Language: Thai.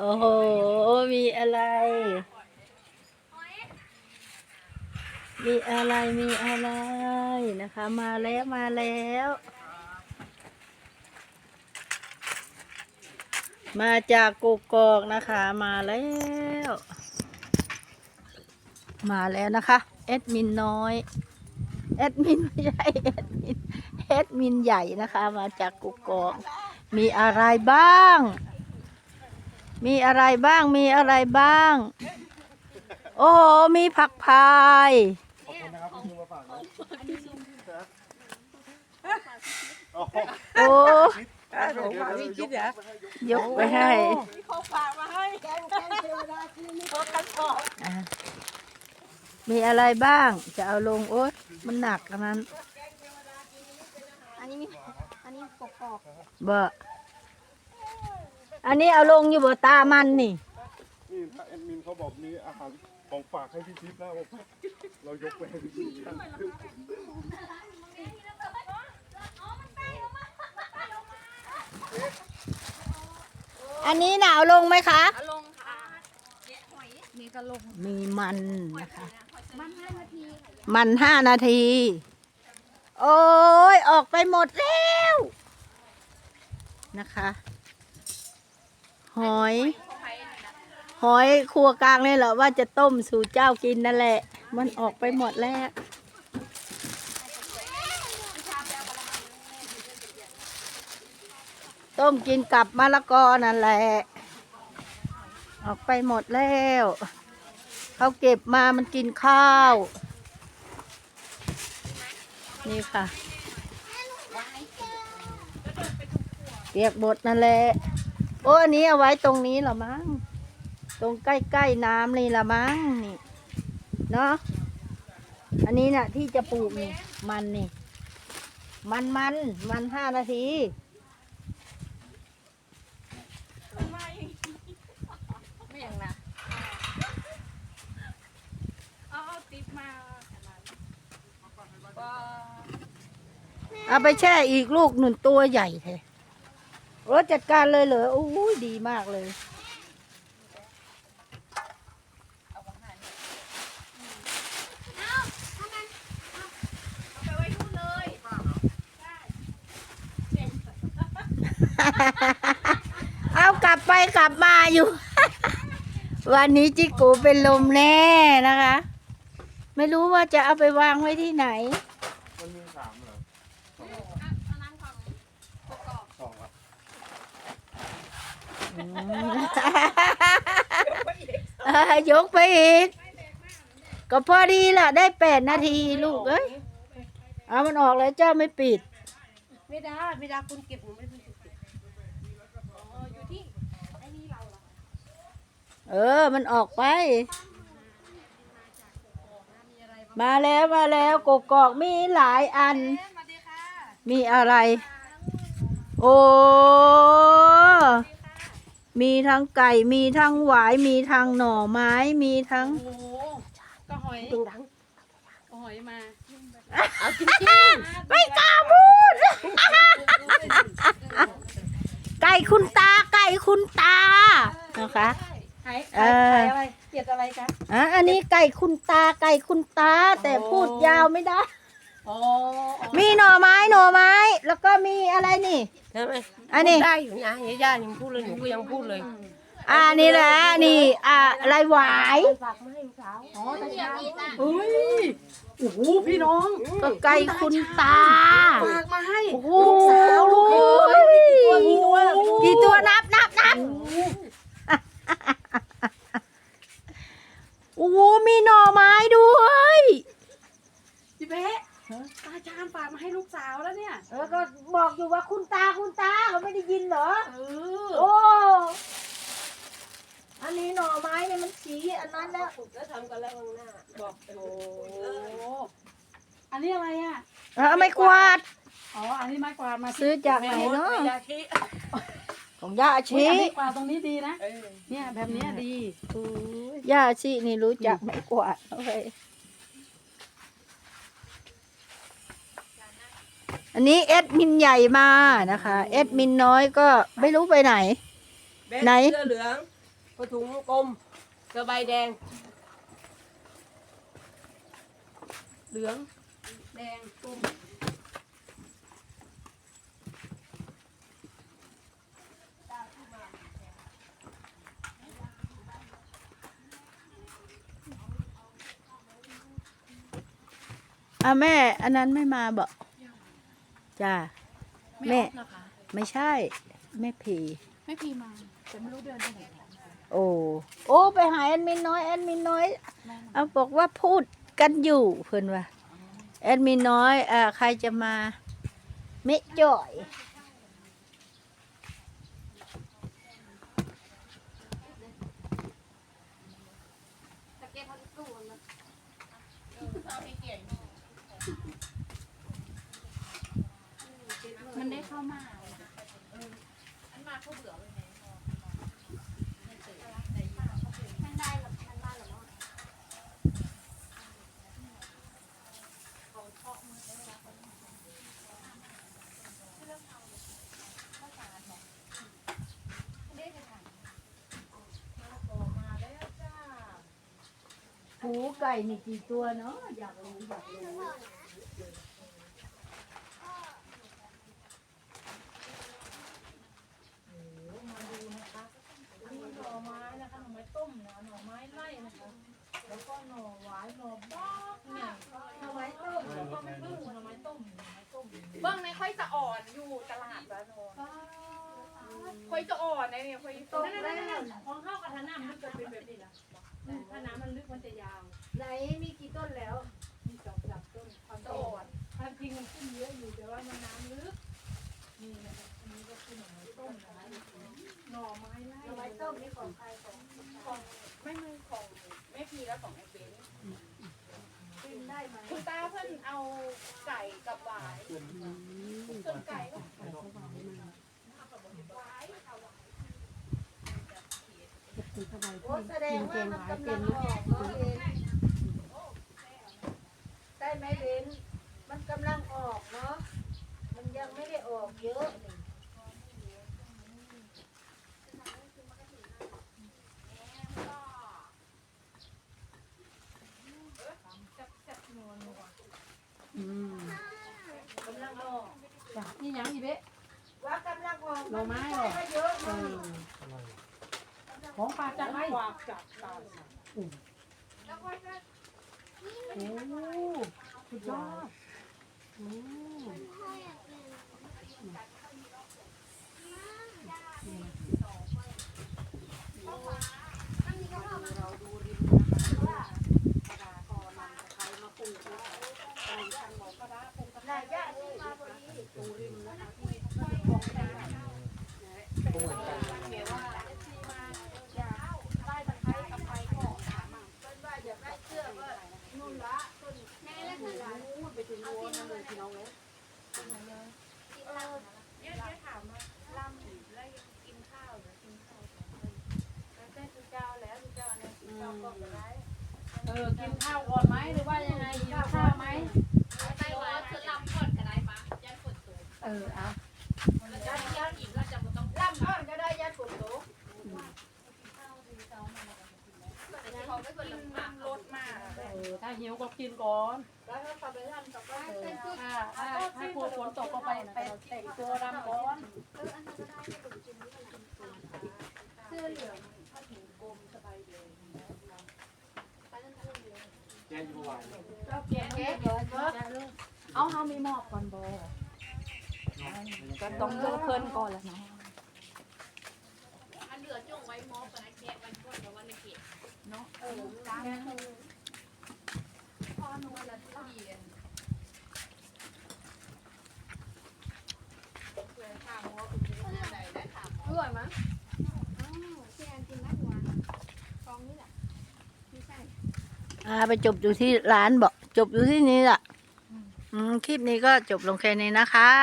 โอ้โห มีอะไร มีอะไร มีอะไรนะคะ มาแล้วมาแล้ว มาจากกุกกอกนะคะ มาแล้ว มาแล้วนะคะแอดมินน้อยแอดมินไม่ใช่แอดมินแอดมินใหญ่นะคะ มาจากกุกกอกมีอะไรบ้าง มีอะไรบ้างมีอะไรบ้าง โอ้โหมีผักพายโอ้ของฝากพี่คิดเหรอยกไปให้ของฝากมาให้แกงแกงเทวดาที่นี่เขาคันออกอะมีอะไรบ้าง จะเอาลงโอ๊ยมันหนักอันนั้น อันนี้มีอันนี้กกอกเบอะ อันนี้เอาลงอยู่บ่ตามันนี่ นี่ถ้าแอดมินเขาบอกมีอาหารของฝากให้พี่ทิพย์นะบอกเรายกไปให้พี่ทิพย์กันอันนี้น่ะเอาลงไหมคะ ลงค่ะนี่ก็ลงมีมันนะคะ มันห้านาทีมันห้านาที โอ้ยออกไปหมดแล้ว นะคะ หอย หอยครัวกลางเลยเหรอว่าจะต้มสู่เจ้ากินนั่นแหละ มันออกไปหมดแล้วต้มกินกับมะละกอนั่นแหละ ออกไปหมดแล้วเขาเก็บมามันกินข้าว นี่ค่ะเปียกบดนั่นแหละ โอ้อันนี้เอาไว้ตรงนี้เหรอมั้ง ตรงใกล้ๆน้ำนี่ละมั้งนี่ เนาะ อันนี้น่ะ ที่จะปลูกนี่ มันนี่ มันมันมันห้านาที ไม่อย่างนะเอาเอาติ๊บมาว่าเอาไปแช่อีกลูกหนุนตัวใหญ่เลย รถจัดการเลยเหรอโอ้ยดีมากเลยไปว้นู่นเลย เอากลับไปกลับมาอยู่ วันนี้จิกูเป็นลมแน่นะคะ ไม่รู้ว่าจะเอาไปวางไว้ที่ไหนมีสามเหรอ อันนั้นของกกอก สองอะ เอ้ ยกไปอีก ก็พอดีล่ะ ได้แปดนาทีลูกเอ้ยเอามันออกแล้วเจ้าไม่ปิด ไม่ได้ไม่ได้คุณเก็บหนูไม่ได้คุณเก็บอยู่ที่ไอ้นี่เราเออ มันออกไป มาแล้วมาแล้วกกอกมีหลายอัน มีอะไร โอ้ มีทั้งไก่ มีทั้งหวาย มีทั้งหน่อไม้ มีทั้ง โอ้โหก็หอยดึงดังก็หอยมาเอาจริงไม่กล้าพูด ไก่คุณตา ไก่คุณตา นะคะหายเออหายอะไรเกลียดอะไรคะ อะอันนี้ไก่คุณตา ไก่คุณตา แต่พูดยาวไม่ได้ อ๋อมีหน่อไม้หน่อไม้ แล้วก็มีอะไรนี่ๆใช่ไหมอันนี้ ได้อยู่นะย่ายังพูดเลยหนูก็ยังพูดเลยอ่านี่แหละนี่อ่าอะไรหวายฝากมาให้ลูกสาวอ๋อแต่เช้าอุ้ยโอ้โหพี่น้องก็ไก่คุณตา ฝากมาให้ โอ้โห ลูกสาวลูกเขยกี่ตัวกี่ตัว กี่ตัวนับนับนับโอ้โหมีหน่อไม้ด้วย จิเบ๊ะตาชานฝากมาให้ลูกสาวแล้วเนี่ย เออก็บอกอยู่ว่าคุณตาคุณตาเขาไม่ได้ยิน เหรอเออโอ้ อันนี้หน่อไม้เนี่ยมันสีอันนั้นแล้วแล้วทำกันแล้วข้างหน้า บอกโอ้โอ้อันนี้อะไรอะ เออไม่กวาด อ๋อ อันนี้ไม้กวาดมาซื้อจากไหนเนาะยาชีของย่าอุ๊ยชีอันนี้กวาดตรงนี้ดีนะเออเนี่ยแบบเนี้ยดีย่าชีนี่รู้จักไม่กวาดโอเค อันนี้เอ็ดมินใหญ่มานะคะเอ็ดมินน้อยก็ไม่รู้ไปไหนไหน เสื้อเหลืองผ้าถุงกลมสบายแดง เหลือง แดงตุ่มอะแม่ อันนั้นไม่มาบอก จ้าแม่ออฟนะคะไม่ใช่ แม่ผีไม่พีมาแต่ไม่รู้เดินไปไหนโอ้โอ้ไปหาแอดมินน้อยแอดมินน้อยเอาบอกว่าพูดกันอยู่เพื่อนว่าแอดมินน้อยอ่าใครจะมาเมะจ่อย มาอันได้เข้ามาหูไก่มีกี่ตัวเนาะอยากรู้อยากรู้ หน่อไม้นะคะหน่อไม้ ต้มนะหน่อไม้ไล่นะคะ แล้วก็หน่อหวายหน่อบ้อกเนี่ยหน่อไม้ต้มแล้วก็ไม่พึ่งหน่อไม้ต้มหน่อไม้ต้มเบื้องในค่อยจะอ่อนอยู่ตลาดแล้วโนค่อยจะอ่อนในเนี่ยค่อยต้มนั่นนั่นนั่นของเข้ากับทาน้ำมันจะเป็นแบบนี้ละถ้าน้ำมันลึกมันจะยาว ไหนมีกี่ต้นแล้ว มีสองสามต้นความจะอ่อนความจริงมันขึ้นเยอะอยู่แต่ว่ามันน้ำลึกนี่นะคะอันนี้ก็คือหน่อไม้ต้มนะคะหน่อไม้ไล่หน่อไม้ต้มนี่ของใครของ ไม่ไม่ของแม่พีและของไอ้เบนกินได้ไหมคุณตาเพิ่นเอาไก่กับหวายส่วนไก่ก็โอ้แสดงว่ามันกำลังออกเนาะเลนได้ไหมเลนมันกำลังออกเนาะ มันยังไม่ได้ออกเยอะนี่ อืม กำลังออก จ้ะนี่ยังอีเบ๊ะ ว่ากำลังออก หน่อไม้เหรอ ก็เยอะ เอ เนาะ อของ ปลาจากไหนฝากจับตาโอ้สุดยอดโอ้นายย่านี่มาพอดี เนี่ยเนี่ยถามมาล่ำแล้วกินข้าวหรือกินข้าวแล้วแต่ทุกเจ้าแล้วทุกเจ้าเนี่ยกินข้าวก็ได้ เออกินข้าวก่อนไหมหรือว่ายังไงกินข้าวไหมไปว่าคือลำก่อนก็ได้ปะยันฝนตกเออเอาแล้วยันยันอีกก็จะไม่ต้องลำก้อนก็ได้ยัดฝนตกเขาไม่ควรลำบากรถมากเออถ้าหิวก็กินก่อนแล้วก็ขับไปล่ำต่อไปถ้าถ้าถ้ากลัวฝนตกก็ไปไปแต่งตัวรำก่อนแกะแกะก่อ นเนาะเอาเฮามีมอบก่อนบ่ก็ต้องเลือกเพิ่นก่อนแหละเนาะอันเหลือจงไว้มอบกันนะแกะวันก่อนแต่ว่าในเขตเออตามนั้นพ่อหนูละที่เรียนถามว่าคุณเป็นอะไรได้ถาม อร่อยมั้ย อ่า ไปจบอยู่ที่ร้านบอกจบอยู่ที่นี่แหละคลิปนี้ก็จบลงแค่นี้นะคะ